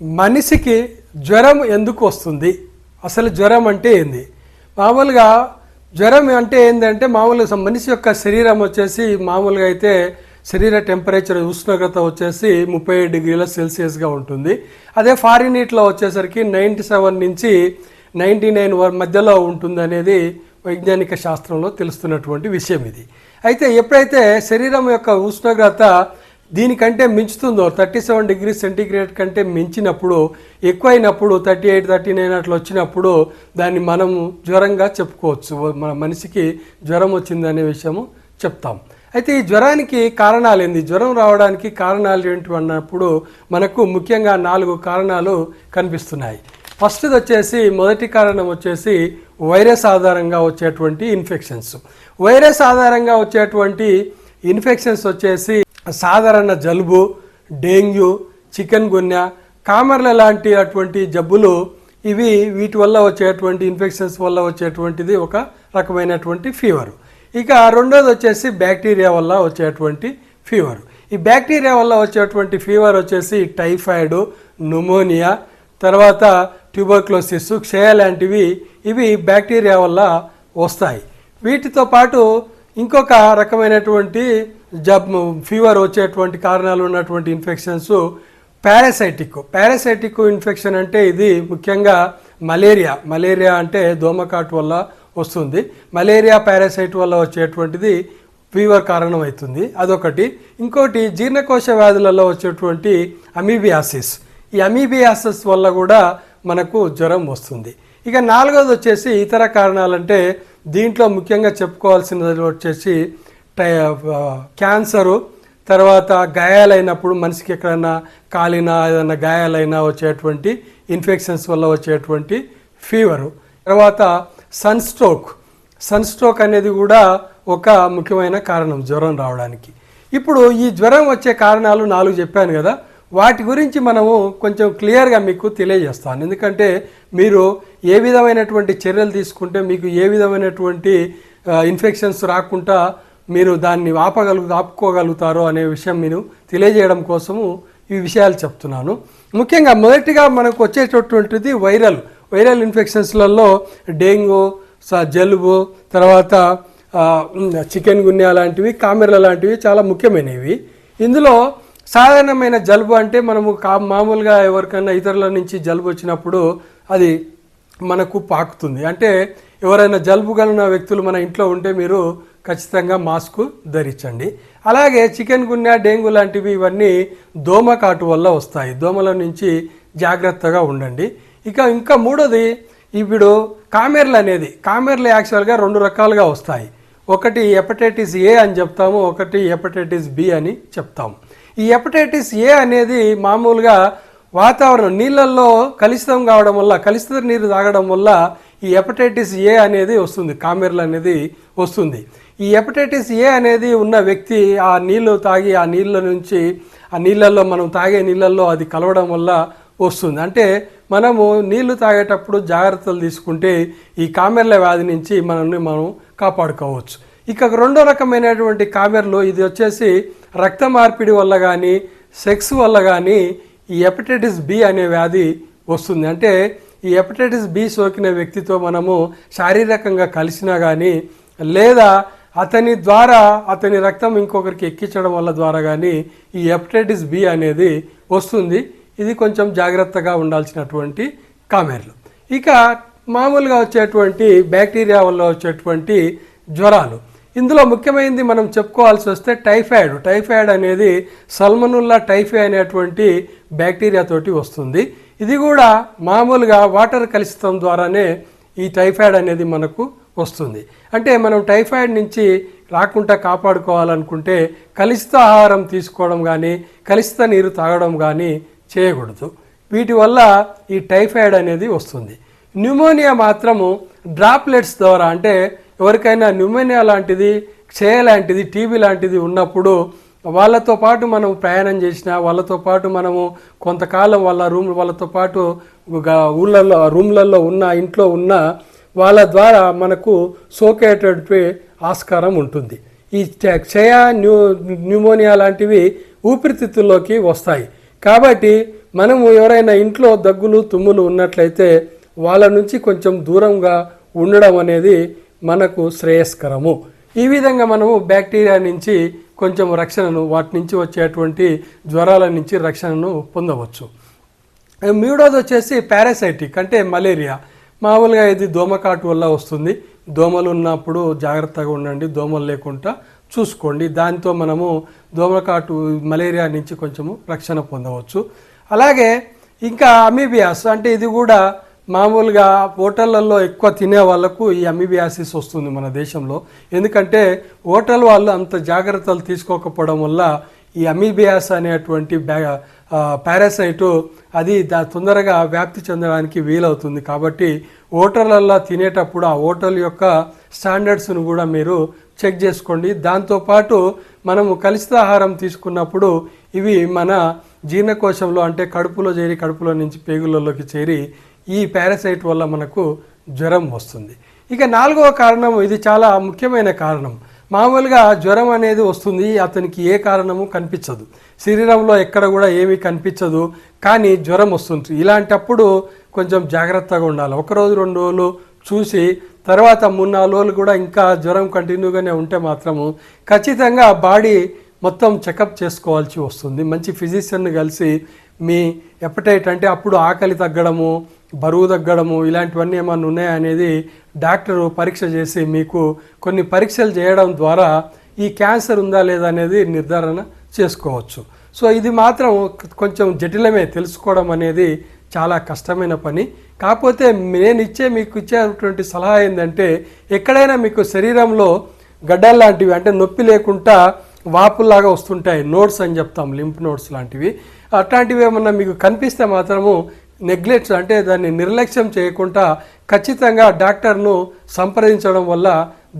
మనిషికి జ్వరం ఎందుకు వస్తుంది? అసలు జ్వరం అంటే ఏంది? మామూలుగా జ్వరం అంటే ఏంటంటే మామూలుగా మనిషి యొక్క శరీరం వచ్చేసి మామూలుగా అయితే శరీర టెంపరేచర్ ఉష్ణోగ్రత వచ్చేసి ముప్పై డిగ్రీల సెల్సియస్గా ఉంటుంది. అదే ఫారిన్ హీట్లో వచ్చేసరికి నైంటీ సెవెన్ నుంచి నైంటీ నైన్ మధ్యలో ఉంటుంది అనేది వైజ్ఞానిక శాస్త్రంలో తెలుస్తున్నటువంటి విషయం ఇది. అయితే ఎప్పుడైతే శరీరం యొక్క ఉష్ణోగ్రత దీనికంటే మించుతుందో థర్టీ సెవెన్ డిగ్రీ సెంటీగ్రేడ్ కంటే మించినప్పుడు ఎక్కువైనప్పుడు థర్టీ ఎయిట్ థర్టీ నైన్ అట్లా వచ్చినప్పుడు దాన్ని మనము జ్వరంగా చెప్పుకోవచ్చు. మన మనిషికి జ్వరం వచ్చిందనే విషయము చెప్తాం. అయితే ఈ జ్వరానికి కారణాలు ఏంది? జ్వరం రావడానికి కారణాలు ఏంటి అన్నప్పుడు మనకు ముఖ్యంగా నాలుగు కారణాలు కనిపిస్తున్నాయి. ఫస్ట్ది వచ్చేసి మొదటి కారణం వచ్చేసి వైరస్ ఆధారంగా వచ్చేటువంటి ఇన్ఫెక్షన్స్. వైరస్ ఆధారంగా వచ్చేటువంటి ఇన్ఫెక్షన్స్ వచ్చేసి సాధారణ జలుబు డెంగ్యూ చికెన్ గున్యా కామర్ల లాంటి అటువంటి జబ్బులు ఇవి వీటి వల్ల వచ్చేటువంటి ఇన్ఫెక్షన్స్ వల్ల వచ్చేటువంటిది ఒక రకమైనటువంటి ఫీవర్. ఇక రెండోది వచ్చేసి బ్యాక్టీరియా వల్ల వచ్చేటువంటి ఫీవర్. ఈ బ్యాక్టీరియా వల్ల వచ్చేటువంటి ఫీవర్ వచ్చేసి టైఫాయిడ్ న్యూమోనియా తర్వాత ట్యూబర్క్లోసిస్ క్షయ లాంటివి ఇవి బ్యాక్టీరియా వల్ల వస్తాయి. వీటితో పాటు ఇంకొక రకమైనటువంటి జబ్ ఫీవర్ వచ్చేటువంటి కారణాలు ఉన్నటువంటి ఇన్ఫెక్షన్స్ పారాసైటిక్ పారాసైటిక్ ఇన్ఫెక్షన్ అంటే ఇది ముఖ్యంగా మలేరియా. మలేరియా అంటే దోమకాటు వల్ల వస్తుంది. మలేరియా పారాసైట్ వల్ల వచ్చేటువంటిది ఫీవర్ కారణమవుతుంది. అదొకటి. ఇంకోటి జీర్ణకోశ వ్యాధులలో వచ్చేటువంటి అమీబియాసిస్. ఈ అమీబియాసిస్ వల్ల కూడా మనకు జ్వరం వస్తుంది. ఇక నాలుగోది వచ్చేసి ఇతర కారణాలంటే దీంట్లో ముఖ్యంగా చెప్పుకోవాల్సినది వచ్చేసి క్యాన్సరు తర్వాత గాయాలైనప్పుడు మనిషికి ఎక్కడైనా కాలినా ఏదైనా గాయాలైనా వచ్చేటువంటి ఇన్ఫెక్షన్స్ వల్ల వచ్చేటువంటి ఫీవరు. తర్వాత సన్ స్ట్రోక్. సన్ స్ట్రోక్ అనేది కూడా ఒక ముఖ్యమైన కారణం జ్వరం రావడానికి. ఇప్పుడు ఈ జ్వరం వచ్చే కారణాలు నాలుగు చెప్పాను కదా వాటి గురించి మనము కొంచెం క్లియర్గా మీకు తెలియజేస్తాను. ఎందుకంటే మీరు ఏ విధమైనటువంటి చర్యలు తీసుకుంటే మీకు ఏ విధమైనటువంటి ఇన్ఫెక్షన్స్ రాకుండా మీరు దాన్ని ఆపగలుగు ఆపుకోగలుగుతారో అనే విషయం మీరు తెలియజేయడం కోసము ఈ విషయాలు చెప్తున్నాను. ముఖ్యంగా మొదటిగా మనకు వచ్చేటటువంటిది వైరల్ వైరల్ ఇన్ఫెక్షన్స్లలో డెంగ్యూ స- జలుబు తర్వాత చికెన్ గున్యా లాంటివి కామెర్ల లాంటివి చాలా ముఖ్యమైనవి. ఇందులో సాధారణమైన జలుబు అంటే మనము కా మామూలుగా ఎవరికైనా ఇతరుల నుంచి జలుబు వచ్చినప్పుడు అది మనకు పాకుతుంది. అంటే ఎవరైనా జలుబు కలిగిన వ్యక్తులు మన ఇంట్లో ఉంటే మీరు ఖచ్చితంగా మాస్క్ ధరించండి. అలాగే చికెన్ గున్యా డెంగ్యూ లాంటివి ఇవన్నీ దోమ కాటు వల్ల వస్తాయి. దోమల నుంచి జాగ్రత్తగా ఉండండి. ఇక ఇంకా మూడోది ఇప్పుడు కామెర్లు అనేది. కామెర్లు యాక్చువల్గా రెండు రకాలుగా వస్తాయి. ఒకటి హెపటైటిస్ ఏ అని చెప్తాము ఒకటి హెపటైటిస్ బి అని చెప్తాము. ఈ హెపటైటిస్ ఏ అనేది మామూలుగా వాతావరణం నీళ్ళల్లో కలుషితం కావడం వల్ల కలుషిత నీరు తాగడం వల్ల ఈ హెపటైటిస్ ఏ అనేది వస్తుంది కామెర్లు అనేది వస్తుంది. ఈ హెపటైటిస్ ఏ అనేది ఉన్న వ్యక్తి ఆ నీళ్ళు తాగి ఆ నీళ్ళ నుంచి ఆ నీళ్ళల్లో మనం తాగే నీళ్ళల్లో అది కలవడం వల్ల వస్తుంది. అంటే మనము నీళ్ళు తాగేటప్పుడు జాగ్రత్తలు తీసుకుంటే ఈ కామెర్ల వ్యాధి నుంచి మనల్ని మనం కాపాడుకోవచ్చు. ఇక రెండో రకమైనటువంటి కామెర్లు ఇది వచ్చేసి రక్త మార్పిడి వల్ల కానీ సెక్స్ వల్ల కానీ ఈ హెపటైటిస్ బి అనే వ్యాధి వస్తుంది. అంటే ఈ హెపటైటిస్ బి సోకిన వ్యక్తితో మనము శారీరకంగా కలిసినా కానీ లేదా అతని ద్వారా అతని రక్తం ఇంకొకరికి ఎక్కించడం వల్ల ద్వారా కానీ ఈ హెపటైటిస్ బి అనేది వస్తుంది. ఇది కొంచెం జాగ్రత్తగా ఉండాల్సినటువంటి కామెర్లు. ఇక మామూలుగా వచ్చేటువంటి బ్యాక్టీరియా వల్ల వచ్చేటువంటి జ్వరాలు. ఇందులో ముఖ్యమైనది మనం చెప్పుకోవాల్సి వస్తే టైఫాయిడ్. టైఫాయిడ్ అనేది సల్మనుల్లా టైఫాయిడ్ అనేటువంటి బ్యాక్టీరియా తోటి వస్తుంది. ఇది కూడా మామూలుగా వాటర్ కలుషితం ద్వారానే ఈ టైఫాయిడ్ అనేది మనకు వస్తుంది. అంటే మనం టైఫాయిడ్ నుంచి రాకుండా కాపాడుకోవాలనుకుంటే కలుషిత ఆహారం తీసుకోవడం కానీ కలుషిత నీరు తాగడం కానీ చేయకూడదు. వీటి వల్ల ఈ టైఫాయిడ్ అనేది వస్తుంది. న్యూమోనియా మాత్రము డ్రాప్లెట్స్ ద్వారా అంటే ఎవరికైనా న్యూమోనియా లాంటిది క్షయ లాంటిది టీబీ లాంటిది ఉన్నప్పుడు వాళ్ళతో పాటు మనం ప్రయాణం చేసిన వాళ్ళతో పాటు మనము కొంతకాలం వాళ్ళ రూమ్ వాళ్ళతో పాటు ఊళ్ళల్లో రూమ్లలో ఉన్న ఇంట్లో ఉన్న వాళ్ళ ద్వారా మనకు సోకేటటువంటి ఆస్కారం ఉంటుంది. ఈ క్షయ న్యూ న్యూమోనియా లాంటివి ఊపిరితిత్తుల్లోకి వస్తాయి. కాబట్టి మనము ఎవరైనా ఇంట్లో దగ్గులు తుమ్ములు ఉన్నట్లయితే వాళ్ళ నుంచి కొంచెం దూరంగా ఉండడం అనేది మనకు శ్రేయస్కరము. ఈ విధంగా మనము బ్యాక్టీరియా నుంచి కొంచెం రక్షణను వాటి నుంచి వచ్చేటువంటి జ్వరాల నుంచి రక్షణను పొందవచ్చు. మూడోది వచ్చేసి పారాసైటిక్ అంటే మలేరియా. మామూలుగా ఇది దోమకాటు వల్ల వస్తుంది. దోమలు ఉన్నప్పుడు జాగ్రత్తగా ఉండండి దోమలు లేకుండా చూసుకోండి. దాంతో మనము దోమకాటు మలేరియా నుంచి కొంచెము రక్షణ పొందవచ్చు. అలాగే ఇంకా అమీబియాస్ అంటే ఇది కూడా మామూలుగా హోటళ్ళలో ఎక్కువ తినే వాళ్ళకు ఈ అమీబియాసిస్ వస్తుంది మన దేశంలో. ఎందుకంటే హోటల్ వాళ్ళు అంత జాగ్రత్తలు తీసుకోకపోవడం వల్ల ఈ అమీబియాస్ అనేటువంటి బ్యా పారాసైటు అది దా తొందరగా వ్యాప్తి చెందడానికి వీలవుతుంది కాబట్టి హోటళ్ళల్లో తినేటప్పుడు ఆ హోటల్ యొక్క స్టాండర్డ్స్ను కూడా మీరు చెక్ చేసుకోండి. దాంతోపాటు మనము కలుషిత ఆహారం తీసుకున్నప్పుడు ఇవి మన జీర్ణకోశంలో అంటే కడుపులో చేరి కడుపులో నుంచి పేగులలోకి చేరి ఈ పారాసైట్ వల్ల మనకు జ్వరం వస్తుంది. ఇక నాలుగవ కారణం ఇది చాలా ముఖ్యమైన కారణం. మామూలుగా జ్వరం అనేది వస్తుంది అతనికి ఏ కారణము కనిపించదు. శరీరంలో ఎక్కడ కూడా ఏమీ కనిపించదు కానీ జ్వరం వస్తుంది. ఇలాంటప్పుడు కొంచెం జాగ్రత్తగా ఉండాలి. ఒక రోజు రెండు రోజులు చూసి తర్వాత మూడు నాలుగు రోజులు కూడా ఇంకా జ్వరం కంటిన్యూగానే ఉంటే మాత్రము ఖచ్చితంగా బాడీ మొత్తం చెకప్ చేసుకోవాల్సి వస్తుంది. మంచి ఫిజిషియన్ కలిసి మీ ఎప్పటైట్ అంటే అప్పుడు ఆకలి తగ్గడము బరువు తగ్గడము ఇలాంటివన్నీ ఏమన్నా ఉన్నాయా అనేది డాక్టరు పరీక్ష చేసి మీకు కొన్ని పరీక్షలు చేయడం ద్వారా ఈ క్యాన్సర్ ఉందా లేదా అనేది నిర్ధారణ చేసుకోవచ్చు. సో ఇది మాత్రం కొంచెం జటిలమే తెలుసుకోవడం అనేది చాలా కష్టమైన పని. కాకపోతే నేను ఇచ్చే మీకు ఇచ్చేటువంటి సలహా ఏంటంటే ఎక్కడైనా మీకు శరీరంలో గడ్డలు లాంటివి అంటే నొప్పి లేకుండా వాపుల్లాగా వస్తుంటాయి నోట్స్ అని చెప్తాం లింప్ నోట్స్ లాంటివి. అట్లాంటివి ఏమన్నా మీకు కనిపిస్తే మాత్రము నెగ్లెక్ట్ అంటే దాన్ని నిర్లక్ష్యం చేయకుండా ఖచ్చితంగా డాక్టర్ను సంప్రదించడం వల్ల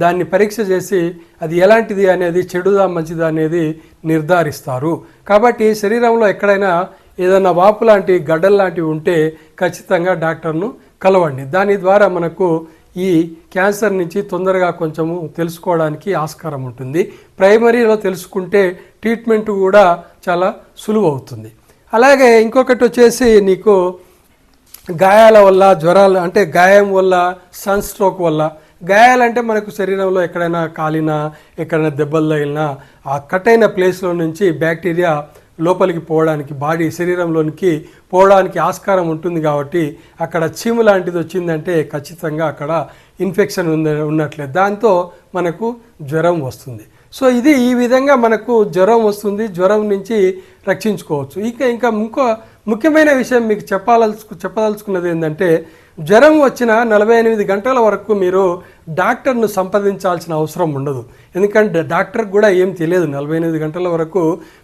దాన్ని పరీక్ష చేసి అది ఎలాంటిది అనేది చెడుదా మంచిదా అనేది నిర్ధారిస్తారు. కాబట్టి శరీరంలో ఎక్కడైనా ఏదైనా వాపు లాంటి గడ్డలు లాంటివి ఉంటే ఖచ్చితంగా డాక్టర్ను కలవండి. దాని ద్వారా మనకు ఈ క్యాన్సర్ నుంచి తొందరగా కొంచెము తెలుసుకోవడానికి ఆస్కారం ఉంటుంది. ప్రైమరీలో తెలుసుకుంటే ట్రీట్మెంట్ కూడా చాలా సులువు అవుతుంది. అలాగే ఇంకొకటి వచ్చేసి నీకు గాయాల వల్ల జ్వరాలు అంటే గాయం వల్ల సన్ స్ట్రోక్ వల్ల. గాయాలంటే మనకు శరీరంలో ఎక్కడైనా కాలినా ఎక్కడైనా దెబ్బలు తగిలినా ఆ కట్ అయిన ప్లేస్లో నుంచి బ్యాక్టీరియా లోపలికి పోవడానికి బాడీ శరీరంలోనికి పోవడానికి ఆస్కారం ఉంటుంది కాబట్టి అక్కడ చీము లాంటిది వచ్చిందంటే ఖచ్చితంగా అక్కడ ఇన్ఫెక్షన్ ఉంది ఉన్నట్లే. దాంతో మనకు జ్వరం వస్తుంది. సో ఇది ఈ విధంగా మనకు జ్వరం వస్తుంది. జ్వరం నుంచి రక్షించుకోవచ్చు. ఇంకా ఇంకా ఇంకో ముఖ్యమైన విషయం మీకు చెప్పాలల్సు చెప్పదలుచుకున్నది ఏంటంటే జ్వరం వచ్చిన నలభై ఎనిమిది గంటల వరకు మీరు డాక్టర్ను సంప్రదించాల్సిన అవసరం ఉండదు. ఎందుకంటే డాక్టర్ కూడా ఏం తెలియదు. నలభై ఎనిమిది గంటల వరకు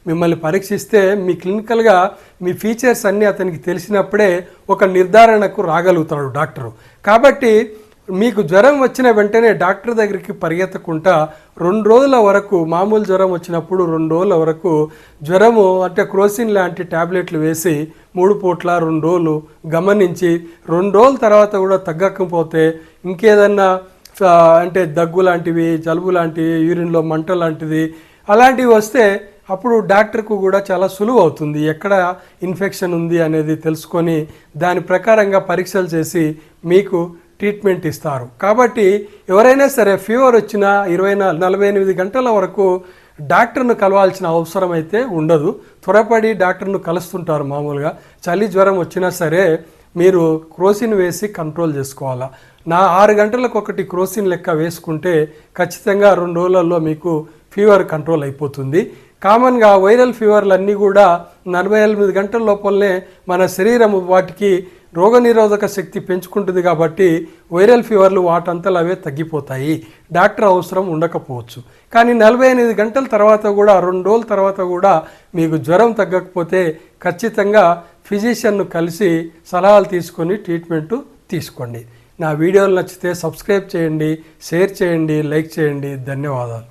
మిమ్మల్ని పరీక్షిస్తే మీ క్లినికల్గా మీ ఫీచర్స్ అన్నీ అతనికి తెలిసినప్పుడే ఒక నిర్ధారణకు రాగలుగుతాడు డాక్టరు. కాబట్టి మీకు జ్వరం వచ్చిన వెంటనే డాక్టర్ దగ్గరికి పరిగెత్తకుండా రెండు రోజుల వరకు మామూలు జ్వరం వచ్చినప్పుడు రెండు రోజుల వరకు జ్వరము అంటే క్రోసిన్ లాంటి ట్యాబ్లెట్లు వేసి మూడు పూట్ల రెండు రోజులు గమనించి రెండు రోజుల తర్వాత కూడా తగ్గకపోతే ఇంకేదన్నా అంటే దగ్గు లాంటివి జలుబు లాంటివి యూరిన్లో మంట లాంటిది అలాంటివి వస్తే అప్పుడు డాక్టర్కు కూడా చాలా సులువు అవుతుంది. ఎక్కడ ఇన్ఫెక్షన్ ఉంది అనేది తెలుసుకొని దాని ప్రకారంగా పరీక్షలు చేసి మీకు ట్రీట్మెంట్ ఇస్తారు. కాబట్టి ఎవరైనా సరే ఫీవర్ వచ్చిన ఇరవై నాలుగు నలభై ఎనిమిది గంటల వరకు డాక్టర్ను కలవాల్సిన అవసరం అయితే ఉండదు. త్వరపడి డాక్టర్ను కలుస్తుంటారు మామూలుగా. చలి జ్వరం వచ్చినా సరే మీరు క్రోసిన్ వేసి కంట్రోల్ చేసుకోవాలా. నా ఆరు గంటలకు ఒకటి క్రోసిన్ లెక్క వేసుకుంటే ఖచ్చితంగా రెండు రోజులలో మీకు ఫీవర్ కంట్రోల్ అయిపోతుంది. కామన్గా వైరల్ ఫీవర్లు అన్నీ కూడా నలభై ఎనిమిది గంటల లోపలనే మన శరీరం వాటికి రోగనిరోధక శక్తి పెంచుకుంటుంది కాబట్టి వైరల్ ఫీవర్లు వాటంతలు అవే తగ్గిపోతాయి. డాక్టర్ అవసరం ఉండకపోవచ్చు. కానీ నలభై ఎనిమిది గంటల తర్వాత కూడా రెండు రోజుల తర్వాత కూడా మీకు జ్వరం తగ్గకపోతే ఖచ్చితంగా ఫిజిషియన్ను కలిసి సలహాలు తీసుకొని ట్రీట్మెంట్ తీసుకోండి. నా వీడియోలు నచ్చితే సబ్స్క్రైబ్ చేయండి షేర్ చేయండి లైక్ చేయండి. ధన్యవాదాలు.